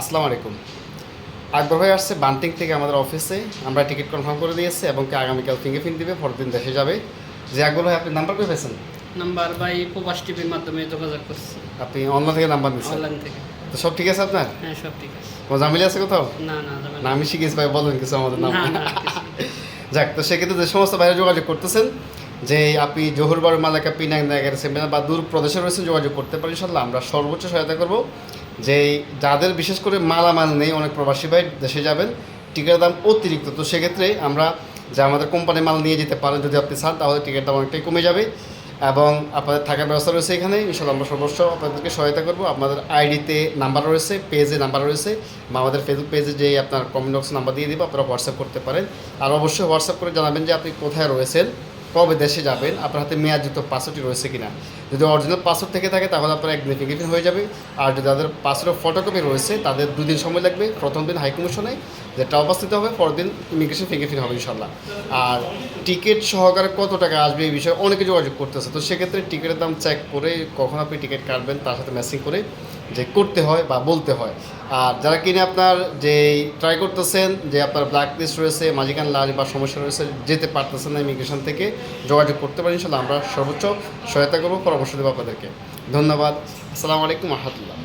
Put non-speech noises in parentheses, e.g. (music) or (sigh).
আসসালামু আলাইকুম। আকবর ভাই আসছে বান্টিং থেকে আমাদের অফিসে। আমরা টিকিট কনফার্ম করে দিয়েছি এবং কি আগামীকাল ফিঙ্গারপ্রিন্ট দিবে পরের দিন দেশে যাবে। যে আকবর ভাই আপনি নাম্বার পেয়েছেন? নাম্বার বাই প্রবাস টিভির মাধ্যমে যোগাযোগ করছি। আপনি অনলাইন থেকে নাম্বার নিচ্ছেন অনলাইন থেকে। তো সব ঠিক আছে আপনার? হ্যাঁ সব ঠিক আছে। কোনো জামিলা আছে কোথাও? না না না আমি শিখেছি ভাই বলেন কিছু আমাদের নাম। (laughs) যাক তো সেক্ষেত্রে যে সমস্ত বাইরে যোগাযোগ করতেছেন যে আপনি জহুরবার মালাকা পিনাং নাগার সেমিনার বা দূর প্রদেশে রয়েছেন যোগাযোগ করতে পারেন ইনশাল্লাহ আমরা সর্বোচ্চ সহায়তা করব। যে যাদের বিশেষ করে মালামাল নেই, অনেক প্রবাসী ভাই দেশে যাবেন, টিকিটের দাম অতিরিক্ত। তো সেক্ষেত্রে আমরা যে আমাদের কোম্পানির মাল নিয়ে যেতে পারেন যদি আপনি চান, তাহলে টিকিটের দাম অনেকটাই কমে যাবে এবং আপনাদের থাকার ব্যবস্থা রয়েছে এখানে। ইনশাল্লাহ আমরা সর্বস্ব আপনাদেরকে সহায়তা করব। আপনাদের আইডিতে নাম্বার রয়েছে, পেজে নাম্বার রয়েছে। বা আমাদের ফেসবুক পেজে যে আপনার কমেন্ট বক্স নাম্বার দিয়ে দিব, আপনারা হোয়াটসঅ্যাপ করতে পারেন। আর অবশ্যই হোয়াটসঅ্যাপ করে জানাবেন যে আপনি কোথায় রয়েছেন। কবে দেশে যাবেন? আপনার হাতে মেয়াদযুক্ত পাসওয়ার্ডটি রয়েছে কিনা? যদি অরিজিনাল পাসওয়ার্ড থেকে থাকে, তাহলে আপনার একদিন ফিঙ্গারপ্রিন্ট হয়ে যাবে। আর যদি তাদের পাসওয়ার্ডের ফটোকপি রয়েছে, তাদের দুদিন সময় লাগবে। প্রথম দিন হাই কমিশনে যেটা উপস্থিত হবে, পরের দিন ইমিগ্রেশন ফিঙ্গারপ্রিন্ট হবে ইনশাল্লাহ আর টিকিট সহকারে কত টাকা আসবে এই বিষয়ে অনেকে যোগাযোগ করতেছে। তো সেক্ষেত্রে টিকিটের দাম চেক করে কখন আপনি টিকিট কাটবেন, তার সাথে ম্যাচিং করে যে করতে হয় বা বলতে হয়। আর যারা কিনে আপনার যে ট্রাই করতেছেন, যে আপনার ব্ল্যাক লিস্ট রয়েছে মাঝিকান লাজ বা সমস্যা রয়েছে, যেতে পারতেছেন না ইমিগ্রেশন থেকে যোগাযোগ করতে পারি ইনশাল্লাহ আমরা সর্বোচ্চ সহায়তা করব। পরামর্শ দেবো আপনাদেরকে। ধন্যবাদ। আসসালামু আলাইকুম রহমতুল্লাহ।